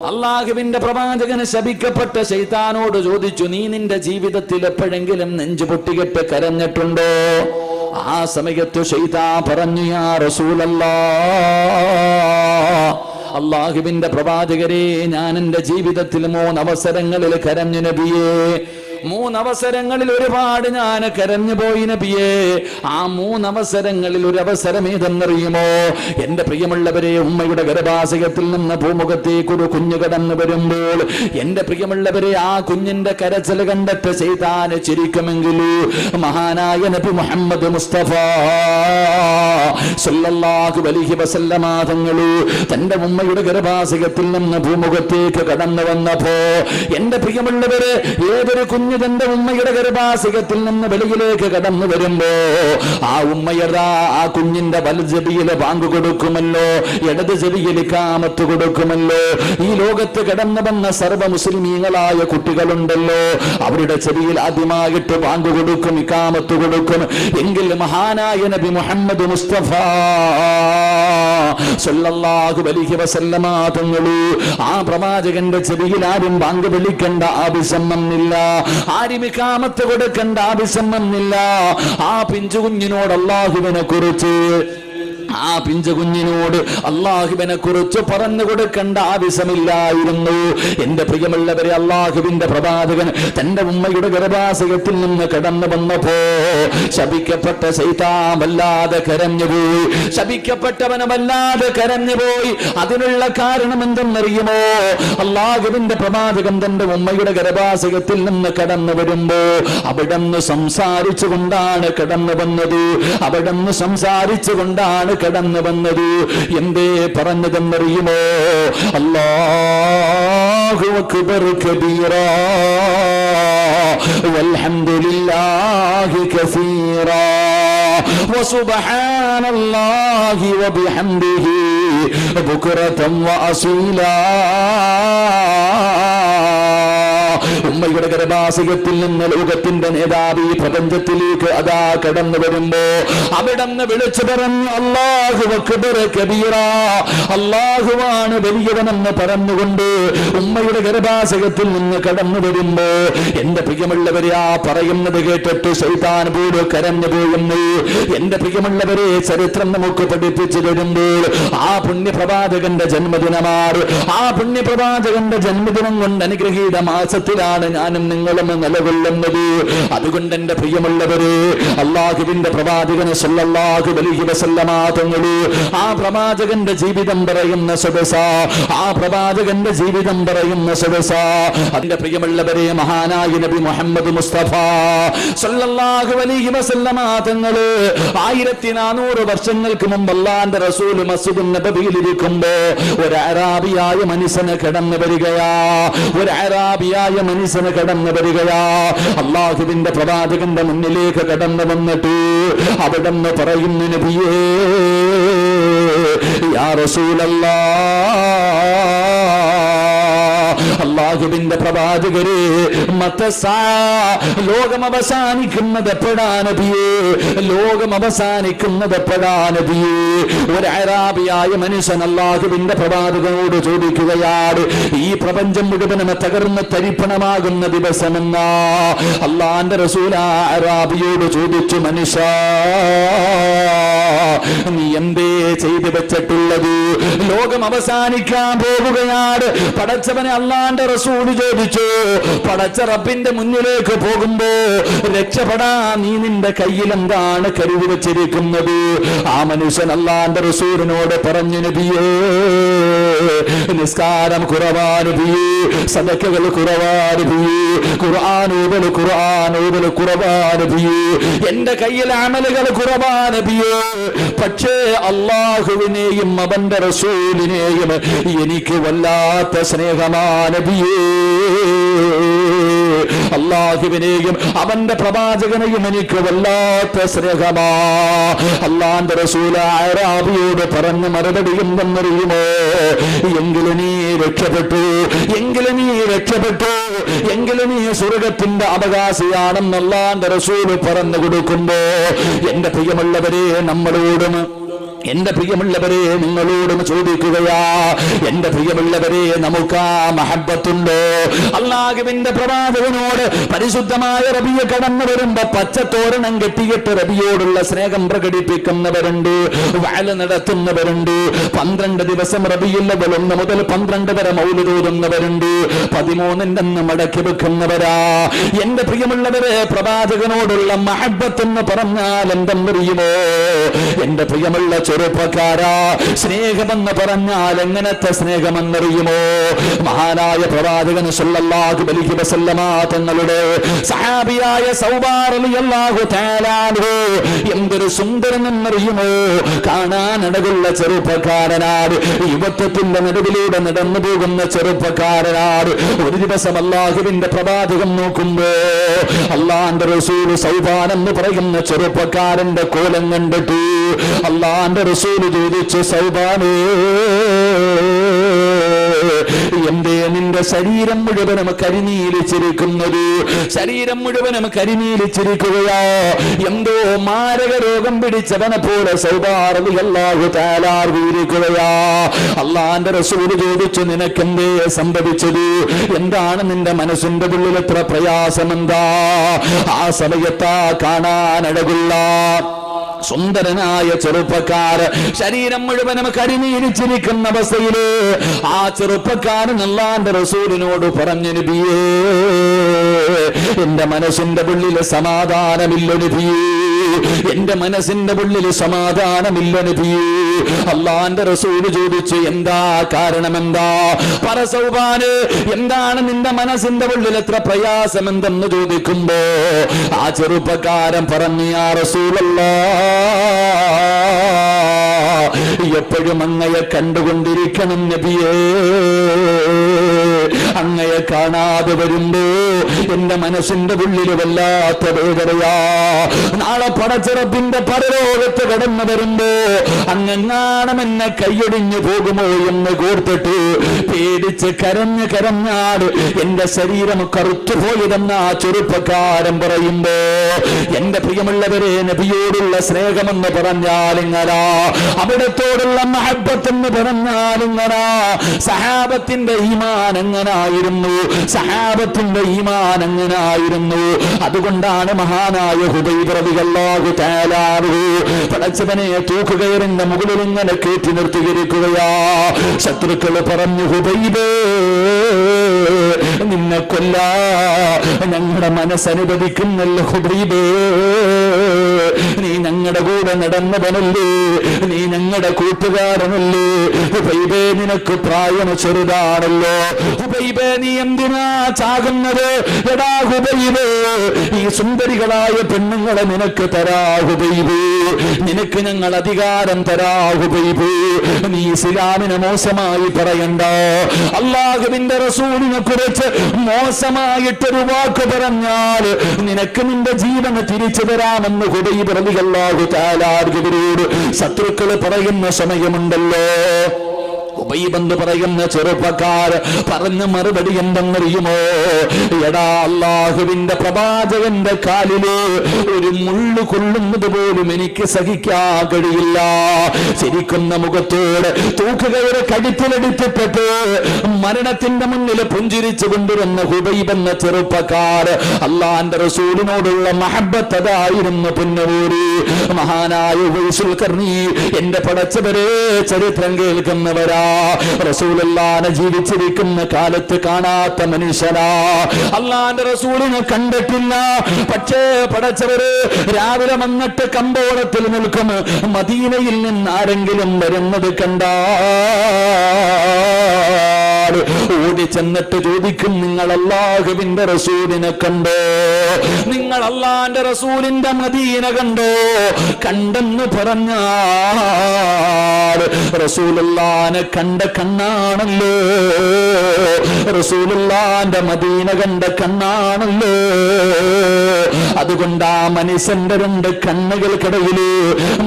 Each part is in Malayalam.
അള്ളാഹുവിന്റെ പ്രവാചകന് ശപിക്കപ്പെട്ട ശൈത്താനോട് ചോദിച്ചു നീ നിന്റെ ജീവിതത്തിൽ എപ്പോഴെങ്കിലും നെഞ്ചു പൊട്ടികെട്ട് കരഞ്ഞിട്ടുണ്ടോ? ആ സമയത്ത് ശൈതാ പറഞ്ഞു യാ റസൂലല്ലാ അള്ളാഹുവിന്റെ പ്രവാചകരെ ഞാൻ എന്റെ ജീവിതത്തിൽ മൂന്നവസരങ്ങളിൽ കരഞ്ഞു നബിയേ മൂന്നവസരങ്ങളിൽ ഒരുപാട് ഞാൻ കരഞ്ഞു പോയി നബിയേ. ആ മൂന്നവസരങ്ങളിൽ ഒരു അവസരം ഏതെന്നറിയുമോ എന്റെ പ്രിയമുള്ളവരെ ഉമ്മയുടെ ഗർഭാശയത്തിൽ നിന്ന് ഭൂമുഖത്തേക്ക് ഒരു കുഞ്ഞു കടന്നു വരുമ്പോൾ എന്റെ പ്രിയമുള്ളവരെ ആ കുഞ്ഞിന്റെ കരച്ചൽ കണ്ടെത്ത ചെയ്താന് ചിരിക്കുമെങ്കിലൂ? മഹാനായ നബി മുഹമ്മദ് മുസ്തഫ അലൈഹി വസല്ലമ തന്റെ ഉമ്മയുടെ ഗർഭാശയത്തിൽ നിന്ന് ഭൂമുഖത്തേക്ക് കടന്നു വന്നപ്പോ എന്റെ പ്രിയമുള്ളവര് ഏതൊരു തന്റെ ഉമ്മയുടെ ഗർഭാസികത്തിൽ നിന്ന് വെളിയിലേക്ക് കടന്നു വരുമ്പോ ആ ഉമ്മയതാ ആ കുഞ്ഞിന്റെ വലജെടിയിൽ ബാങ്ക് കൊടുക്കുമല്ലോ ഇടത് ചെവിയിൽ കാമത്ത് കൊടുക്കുമല്ലോ ഈ ലോകത്ത് കടന്നു വന്ന സർവ മുസ്ലിമീങ്ങളായ കുട്ടികളുണ്ടല്ലോ അവരുടെ ചെവിയിൽ ആദ്യമായിട്ട് ബാങ്ക് കൊടുക്കും ഇക്കാമത്ത് കൊടുക്കും. എങ്കിൽ മഹാനായ നബി മുഹമ്മദ് മുസ്തഫ അലൈഹി വസല്ലമ ആ പ്രവാചകന്റെ ചെവിയിൽ ആരും ബാങ്ക് വിളിക്കേണ്ട ആവശ്യം വന്നില്ല. ആരും ഇക്കാമത്ത് കൊടുക്കേണ്ട ആവശ്യം വന്നില്ല. ആ പിഞ്ചു കുഞ്ഞിനോട് അള്ളാഹുവിനെ കുറിച്ച് ആ പിഞ്ചകുഞ്ഞിനോട് അള്ളാഹുവിനെ കുറിച്ച് പറഞ്ഞു കൊടുക്കേണ്ട ആവശ്യമില്ലായിരുന്നു. എന്റെ പ്രിയമുള്ളവരെ അള്ളാഹുവിന്റെ പ്രവാചകൻ തന്റെ ഉമ്മയുടെ ഗർഭാശയത്തിൽ നിന്ന് കടന്നു വന്നപ്പോ ശപിക്കപ്പെട്ട സൈതാൻ വല്ലാതെ കരഞ്ഞുപോയി ശപിക്കപ്പെട്ടവന് വല്ലാതെ കരഞ്ഞുപോയി അതിനുള്ള കാരണം എന്തെന്നറിയുമോ? അള്ളാഹുവിന്റെ പ്രവാചകൻ തന്റെ ഉമ്മയുടെ ഗർഭാശയത്തിൽ നിന്ന് കടന്നു വരുമ്പോ അവിടെന്ന് സംസാരിച്ചു കൊണ്ടാണ് കടന്നു വന്നത്. അവിടെന്ന് സംസാരിച്ചു കൊണ്ടാണ് കടന്നു വന്നത്? എന്തേ പറഞ്ഞതെന്നറിയുമോ? അല്ലാഹു അക്ബർ വൽഹംദുലില്ലാഹി വസുബ്ഹാനല്ലാഹി വബിഹംദിഹി ബുക്കുറത്തം വസീല. ഉമ്മയുടെ ഗർഭാശയത്തിൽ നിന്ന് ലോകത്തിന്റെ നേതാവി ഈ പ്രപഞ്ചത്തിലേക്ക് അതാ കടന്നു വരുമ്പോ അവിടന്ന് വിളിച്ചു പറഞ്ഞു അള്ളാഹു കബീറ അള്ളാഹുവാണ് വലിയവനെന്ന് പറഞ്ഞുകൊണ്ട് ഉമ്മയുടെ ഗർഭാശയത്തിൽ നിന്ന് കടന്നു വരുമ്പോ എന്റെ പ്രിയമുള്ളവരെ ആ പറയുന്നത് കേട്ടിട്ട് സൈതാൻ പോലും കരഞ്ഞു പോയെന്ന്. എന്റെ പ്രിയമുള്ളവരെ ചരിത്രം നമുക്ക് പഠിപ്പിച്ചു തരുമ്പോൾ ആ പുണ്യപ്രവാചകന്റെ ജന്മദിനമാണ് ആ പുണ്യപ്രവാചകന്റെ ജന്മദിനം കൊണ്ട് അനുഗ്രഹീത മാസത്തിലാണ് ഞാനും നിങ്ങളും നിലകൊള്ളുന്നത്. അതുകൊണ്ട് എന്റെ പ്രിയമുള്ളവരെ അള്ളാഹുവിന്റെ പ്രവാചകനെ സല്ലല്ലാഹു അലൈഹി വസല്ലമ തങ്ങൾ ആ പ്രവാചകന്റെ ജീവിതം പറയുന്ന സുബസ ആ പ്രവാചകന്റെ ജീവിതം പറയുന്ന സുബസ അതിന്റെ പ്രിയമുള്ളവരെ മഹാനായ നബി മുഹമ്മദ് മുസ്തഫ സല്ലല്ലാഹു അലൈഹി വസല്ലമ തങ്ങൾ ആയിരത്തി നാനൂറ് വർഷങ്ങൾക്ക് മുമ്പ് അള്ളാന്റെ റസൂൽ മസ്ജിദ് നബിയിൽ ഇരിക്കുമ്പോ ഒരു അറാബിയായ മനുഷ്യന് കിടന്നു വരികയാ. ഒരു അറാബിയായ മനുഷ്യന് കിടന്നു വരികയാ. അള്ളാഹുവിന്റെ പ്രവാചകന്റെ മുന്നിലേക്ക് കടന്നു വന്നിട്ട് അവിടെ നിന്ന് പറയുന്നു നബിയേ യാ റസൂലല്ലാ അള്ളാഹുവിന്റെ പ്രവാചകരെ ലോകം അവസാനിക്കുന്നത് എപ്പോഴാനബിയേ ലോകം അവസാനിക്കുന്നത് എപ്പോഴാനബിയേ ഒരു അരാബിയായ മനുഷ്യൻ അള്ളാഹുവിന്റെ പ്രവാചകനോട് ചോദിക്കുകയാണ് ഈ പ്രപഞ്ചം മുഴുവനും തകർന്ന് തരിപ്പണമാകുന്ന ദിവസമെന്ന അള്ളാന്റെ റസൂല അറാബിയോട് ചോദിച്ചു മനുഷ്യ നീ എന്തേ ചെയ്തു വെച്ചിട്ടുള്ളത്? ലോകം അവസാനിക്കാൻ പോകുകയാണ് പടച്ചവനെ അള്ളാന്റെ റസൂൽ ചോദിച്ചു പടച്ചറപ്പിന്റെ മുന്നിലേക്ക് പോകുമ്പോ രക്ഷപ്പെടാ നീ നിന്റെ കയ്യിൽ എന്താണ് കരുതി വെച്ചിരിക്കുന്നത്? ആ മനുഷ്യൻ അള്ളാന്റെ റസൂലിനോട് പറഞ്ഞു നബിയേ നിസ്കാരം കുറവാനുബിയേ സദക്കകൾ കുറവാനുബിയേ ഖുർആാനൂതൽ ഖുർആാനൂതൽ കുറവാനുബിയേ എന്റെ കയ്യിൽ അമലുകൾ കുറവാനുബിയേ പക്ഷേ അള്ളാഹുവിനെയും അവന്റെ റസൂലിനെയും എനിക്ക് വല്ലാത്ത അള്ളാഹുവിനെയും അവന്റെ പ്രവാചകനെയും എനിക്ക് വല്ലാത്ത സ്നേഹമാ. അള്ളാന്റെ റസൂല ആരാബിയോട് പറഞ്ഞ മറുപടി എന്തെന്നറിയുമോ എങ്കിലും നീ രക്ഷപ്പെട്ടു എങ്കിലും നീ രക്ഷപ്പെട്ടു എങ്കിലും നീ സ്വർഗത്തിന്റെ അവകാശിയാണെന്ന് അള്ളാന്റെ റസൂൽ പറഞ്ഞു കൊടുക്കുമ്പോ എന്റെ പ്രിയമുള്ളവരെ നമ്മളോടും എന്റെ പ്രിയമുള്ളവരെ നിങ്ങളോടും ചോദിക്കുകയാ. എന്റെ പ്രിയമുള്ളവരെ നമുക്ക് ആ മഹബത്തുണ്ടോ. അള്ളാഹുവിന്റെ പ്രവാചകനോട് പരിശുദ്ധമായ റബിയെ കടന്നു വരുമ്പോ പച്ചത്തോരണം കെട്ടിയിട്ട് റബിയോടുള്ള സ്നേഹം പ്രകടിപ്പിക്കുന്നവരുണ്ട് വയല നടത്തുന്നവരുണ്ട് പന്ത്രണ്ട് ദിവസം റബിയുള്ളവർ ഒന്ന് മുതൽ പന്ത്രണ്ട് വരെ മൗലുതോതുന്നവരുണ്ട് പതിമൂന്നിന്റെ അന്ന് മടക്കി വെക്കുന്നവരാ. എന്റെ പ്രിയമുള്ളവരെ പ്രവാചകനോടുള്ള മഹബത്ത് പറഞ്ഞാൽ എന്തെന്നറിയുമോ എന്റെ പ്രിയമുള്ള ചെറുപ്പക്കാരാ സ്നേഹമെന്ന് പറഞ്ഞാൽ എങ്ങനത്തെ സ്നേഹമെന്നറിയുമോ? മഹാനായ പ്രവാചകൻ അലൈഹി വസല്ലമ തങ്ങളുടെ സഹാബിയായ സൗബാർ റളിയല്ലാഹു തആല എന്തൊരു സുന്ദരനെന്നറിയുമോ? കാണാനടകുള്ള ചെറുപ്പക്കാരനാണ്. യുവത്വത്തിന്റെ നടുവിലൂടെ നടന്നു പോകുന്ന ചെറുപ്പക്കാരനാണ്. ഒരു ദിവസം അള്ളാഹുവിന്റെ പ്രവാചകം നോക്കുമ്പോ അള്ളാന്റെ റസൂൽ സൗബാൻ എന്ന് പറയുന്ന ചെറുപ്പക്കാരന്റെ കോലം കണ്ടിട്ടു അള്ളാന്റെ റസൂൽ ചോദിച്ചു സൗബാനേ എന്തേ നിന്റെ ശരീരം മുഴുവനും കരിനീലിച്ചിരിക്കുന്നത് ശരീരം മുഴുവനും കരിനീലിച്ചിരിക്കുകയോ എന്തോ മാരക രോഗം പിടിച്ചവനെ പോലെ സൗഭാർവികല്ലാഹു താലാർവിയിരിക്കുകയാ അള്ളാന്റെ റസൂൽ ചോദിച്ചു നിനക്കെന്തേ സംഭവിച്ചത്? എന്താണ് നിന്റെ മനസ്സിന്റെ ഉള്ളിൽ എത്ര പ്രയാസമെന്താ? ആ സമയത്താ കാണാനഴകുള്ള സുന്ദരനായ ചെറുപ്പക്കാർ ശരീരം മുഴുവനും കരിനീരിച്ചിരിക്കുന്ന അവസ്ഥയിൽ ആ ചെറുപ്പക്കാരൻ അല്ലാന്റെ റസൂലിനോട് പറഞ്ഞു നബിയേ എന്റെ മനസ്സിന്റെ ഉള്ളിൽ സമാധാനമില്ല നബിയേ. എന്റെ മനസ്സിന്റെ ഉള്ളിൽ സമാധാനമില്ല നബിയേ അള്ളാന്റെ റസൂൽ ചോദിച്ചു എന്താ കാരണം എന്താ? പറസൗബാന് എന്താണ് നിന്റെ മനസ്സിന്റെ ഉള്ളിൽ എത്ര പ്രയാസം എന്തെന്ന് ചോദിക്കുമ്പോ ആ ചെറുപ്പക്കാരൻ പറഞ്ഞു ആ റസൂലല്ല എപ്പോഴും അങ്ങയെ കണ്ടുകൊണ്ടിരിക്കണം നബിയേ. അങ്ങയെ കാണാതെ വരുമ്പോ എന്റെ മനസ്സിന്റെ ഉള്ളിൽ വല്ലാത്ത വേദനയാ. നാളെ പടച്ചിറപ്പിന്റെ പരലോകത്ത് കടന്നു വരുമ്പോ അങ്ങെങ്ങാണം എന്നെ കൈയൊടിഞ്ഞു പോകുമോ എന്ന് കോർത്തിട്ട് പേടിച്ച് കരഞ്ഞു കരഞ്ഞാട് എന്റെ ശരീരം കറുത്തുപോയതെന്ന് ആ ചെറുപ്പക്കാരൻ പറയുമ്പോ എന്റെ പ്രിയമുള്ളവരെ നബിയോടുള്ള സ്നേഹമെന്ന് പറഞ്ഞാലിങ്ങനാ. അവിടത്തോടുള്ള മഹബത്ത് എന്ന് പറഞ്ഞാൽ ഇങ്ങനാ സഹാബത്തിന്റെ ഈമാൻ എങ്ങനായിരുന്നു സഹാബത്തിന്റെ ഈമാൻ അങ്ങനായിരുന്നു അതുകൊണ്ടാണ് മഹാനായ ഹുദൈബ്രതികല്ലാഹു തേലാറു പടച്ചവനെ തൂക്കുകയറിന്റെ മുകളിൽ ഇങ്ങനെ കയറ്റി നിർത്തിയിരിക്കുകയാ. ശത്രുക്കൾ പറഞ്ഞു ഹുദൈബേ നിന്നെ കൊല്ല. ഞങ്ങളുടെ മനസ്സനുവദിക്കുന്നല്ല ഹുദൈബേ നീ ഞങ്ങളുടെ കൂടെ നടന്നവനല്ലേ. നീ ഞങ്ങളുടെ കൂട്ടുകാരനല്ലേ. ഹുബൈബേ നിനക്ക് പ്രായം ചെറുതാണല്ലോ. ഹുബൈബേ നീ എന്തിനാ ചാകുന്നത്? എടാ ഈ സുന്ദരികളായ പെണ്ണുങ്ങളെ നിനക്ക് തരാ നിനക്ക് ഞങ്ങൾ അധികാരം തരാ നീ ഇസ്ലാമിനെ മോശമായി പറയണ്ട. അള്ളാഹുവിന്റെ റസൂലിനെ കുറിച്ച് മോശമായിട്ടൊരു വാക്ക് പറഞ്ഞാൽ നിനക്ക് നിന്റെ ജീവന് തിരിച്ചു തരാമെന്ന് ഹുബൈബ് റളിയല്ലാഹു തആല ശത്രുക്കൾ പറയുന്ന സമയമുണ്ടല്ലോ. ഉബൈബെന്ന് പറയുന്ന ചെറുപ്പക്കാർ പറഞ്ഞ മറുപടി എന്തെന്നറിയുമോ? എടാ അള്ളാഹുവിന്റെ പ്രവാചകന്റെ കാലിൽ ഒരു മുള്ളു കൊള്ളുന്നത് പോലും എനിക്ക് സഹിക്കാൻ കഴിയില്ല. ചിരിക്കുന്ന മുഖത്തോട് തൂക്കുകയുടെ കഴുത്തിലെടുത്തിട്ടിട്ട് മരണത്തിന്റെ മുന്നിൽ പുഞ്ചിരിച്ചു കൊണ്ടുവന്ന ഹുബൈബ് എന്ന ചെറുപ്പക്കാർ അള്ളാന്റെ റസൂലിനോടുള്ള മഹബത്ത് അതായിരുന്നു പുന്നവൂരി. മഹാനായ എന്റെ പടച്ചവരെ ചരിത്രം കേൾക്കുന്നവരാ. റസൂലല്ലാനെ ജീവിച്ചിരിക്കുന്ന കാലത്ത് കാണാത്ത മനുഷ്യനാ. അള്ളാന്റെ റസൂലിനെ കണ്ടിട്ടില്ല. പക്ഷേ പടച്ചവര് രാവിലെ വന്നിട്ട് കമ്പോളത്തിൽ നിൽക്കും. മദീനയിൽ നിന്ന് ആരെങ്കിലും വരുന്നത് കണ്ടാ. ഓടി ചെന്നിട്ട് ചോദിക്കും നിങ്ങൾ അള്ളാഹുവിന്റെ റസൂലിനെ കണ്ടോ? നിങ്ങൾ അള്ളാന്റെ റസൂലിന്റെ മദീന കണ്ടോ? കണ്ടെന്ന് പറഞ്ഞാൽ റസൂലുള്ളാനെ കണ്ട കണ്ണാണല്ലോ. റസൂലുള്ളാന്റെ മദീന കണ്ട കണ്ണാണല്ലോ. അതുകൊണ്ട് ആ മനുഷ്യന്റെ രണ്ട് കണ്ണുകൾക്കിടയിൽ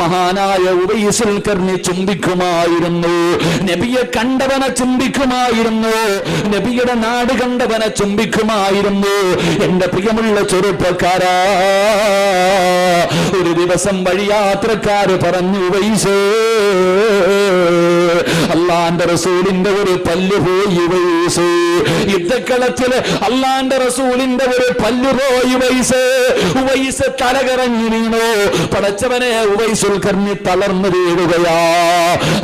മഹാനായ ഉവൈസുൽ കർണി ചുംബിക്കുമായിരുന്നു നബിയെ കണ്ടവനെ ചുംബിക്കുമായിരുന്നു നബിയുടെ നാട് കണ്ടവനെ ചുംബിക്കുമായിരുന്നു. എന്റെ പ്രിയമുള്ള ചെറുപ്പക്കാരാ ഒരു ദിവസം വഴിയാത്രക്കാര് പറഞ്ഞു വൈസേ അള്ളാന്റെ റസൂലിന്റെ ഒരു പല്ല് പോയി വൈസേ. യുദ്ധക്കളത്തിൽ അള്ളാന്റെ റസൂലിന്റെ ഒരു പല്ല് പോയി വൈസേ. ഉവൈസ് തലകറങ്ങി നീണോ പടച്ചവനെ ഉവൈസുൽ കർണി തളർന്നു വീഴുകയാ.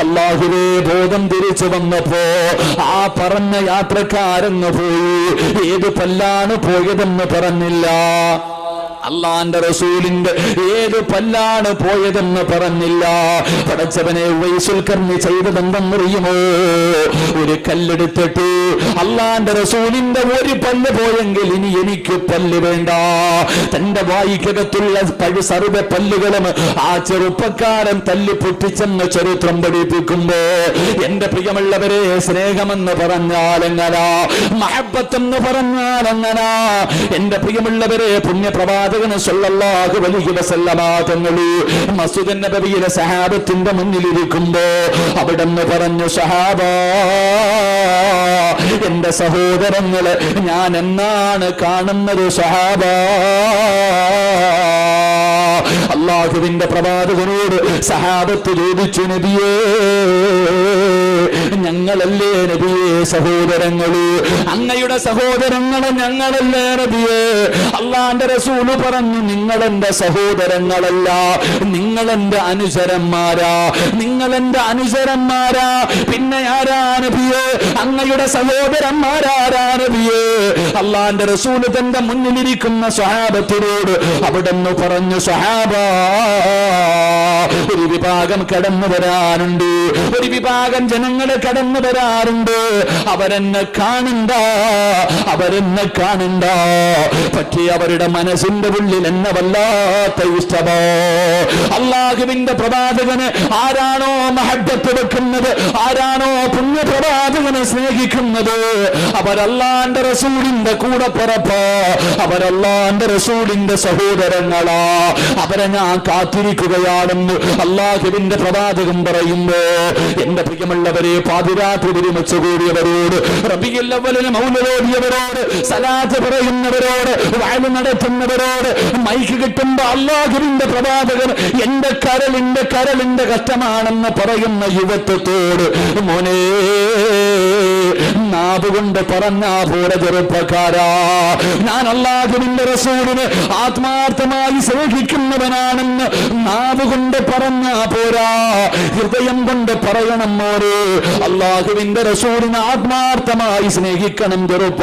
അള്ളാഹുവേ ബോധം തിരിച്ചു വന്നപ്പോ ആ പറഞ്ഞ യാത്രക്കാരെന്ന് പോയി. ഏത് പല്ലാണ് പോയതെന്ന് പറഞ്ഞില്ല. അള്ളാന്റെ റസൂലിന്റെ ഏത് പല്ലാണ് പോയതെന്ന് പറഞ്ഞില്ല. പടച്ചവനെ വൈസുൽ കർണി ചെയ്തതെന്തെന്നറിയുമോ ഒരു കല്ലെടുത്തിട്ട് അള്ളാന്റെ റസൂലിന്റെ ഒരു പല്ല് പോയെങ്കിൽ ഇനി എനിക്ക് പല്ല് വേണ്ട. തന്റെ വായിക്കകത്തുള്ള പഴു സർവ പല്ലുകളും ആ ചെറുപ്പക്കാരൻ തല്ലി പൊട്ടിച്ചെന്ന് ചരിത്രം പഠിപ്പിക്കുമ്പോ എന്റെ പ്രിയമുള്ളവരെ സ്നേഹമെന്ന് പറഞ്ഞാൽ എങ്ങനാ മഹബത്തെന്ന് പറഞ്ഞാൽ എങ്ങനാ എന്റെ പ്രിയമുള്ളവരെ പുണ്യപ്രവാചകന് സല്ലല്ലാഹു അലൈഹി വസല്ലമ തങ്ങൾ മസ്ജിദ് സഹാബത്തിന്റെ മുന്നിലിരിക്കുമ്പോ അവിടെന്ന് പറഞ്ഞു സഹാബ എന്റെ സഹോദരങ്ങൾ ഞാൻ എന്നാണ് കാണുന്നത് സഹാബ? അള്ളാഹുവിന്റെ പ്രവാചകനോട് സഹാബത്ത് ചോദിച്ചു നബിയേ ഞങ്ങളല്ലേ നബിയേ? സഹോദരങ്ങൾ അങ്ങയുടെ സഹോദരങ്ങളെ ഞങ്ങളല്ലേ നബിയേ അള്ളാന്റെ റസൂൽ പറഞ്ഞു നിങ്ങളെന്റെ സഹോദരങ്ങളല്ല നിങ്ങളെന്റെ അനുചരന്മാരാ നിങ്ങളെന്റെ അനുചരന്മാരാ. പിന്നെ ആരാ നബിയേ? അങ്ങയുടെ സഹോദരന്മാരാരാ നബിയേ? അള്ളാന്റെ റസൂൽ തന്റെ മുന്നിലിരിക്കുന്ന സ്വഹാബത്തിനോട് അവിടെന്ന് പറഞ്ഞു സ്വഹാബ ഒരു വിഭാഗം കടന്നു വരാനുണ്ട് ഒരു വിഭാഗം ജനങ്ങളെ കടന്നു വരാറുണ്ട് അവരെന്നെ കാണണ്ട അവരെന്നെ കാണണ്ട. പക്ഷേ അവരുടെ മനസ്സിന്റെ ഉള്ളിൽ എന്നെ വല്ലാത്ത ഇഷ്ടമോ? അള്ളാഹുവിന്റെ പ്രവാചകന് ആരാണോ മഹബത്ത് വെക്കുന്നത്? ആരാണോ പുണ്യപ്രവാചകനെ സ്നേഹിക്കുന്നത്? അവരല്ലാന്റെ റസൂലിന്റെ കൂടെ പുറപ്പ്. അവരല്ലാന്റെ റസൂലിന്റെ സഹോദരങ്ങളാ. അവരെ ഞാൻ കാത്തിരിക്കുകയാണെന്ന് അള്ളാഹുവിന്റെ പ്രവാചകം പറയുന്നു. എന്റെ പ്രിയമുള്ളവരെ പാതിരാത്രി ഒരുമിച്ച് കൂടിയവരോട് റബിയല്ലവലിന് മൗലരോടിയവരോട് സലാത്ത് പറയുന്നവരോട് വയലു നടത്തുന്നവരോട് മൈക്ക് കിട്ടുമ്പോ അള്ളാഹുവിന്റെ പ്രവാചകൻ എന്റെ കരലിന്റെ കരലിന്റെ കഷ്ടമാണെന്ന് പറയുന്ന യുവത്വത്തോട് മോനെ നാവ് പറഞ്ഞ പോലെ ചെറുപ്പക്കാരാ ഞാൻ അള്ളാഹുവിന്റെ റസൂലിന് ആത്മാർത്ഥമായി സ്നേഹിക്കുന്നവനാണെന്ന് നാവുകൊണ്ട് പറഞ്ഞാ പോരാ. ഹൃദയം കൊണ്ട് പറയണം മോരെ അള്ളാഹുവിന്റെ റസൂലിന് ആത്മാർത്ഥമായി സ്നേഹിക്കണം ചെറുപ്പ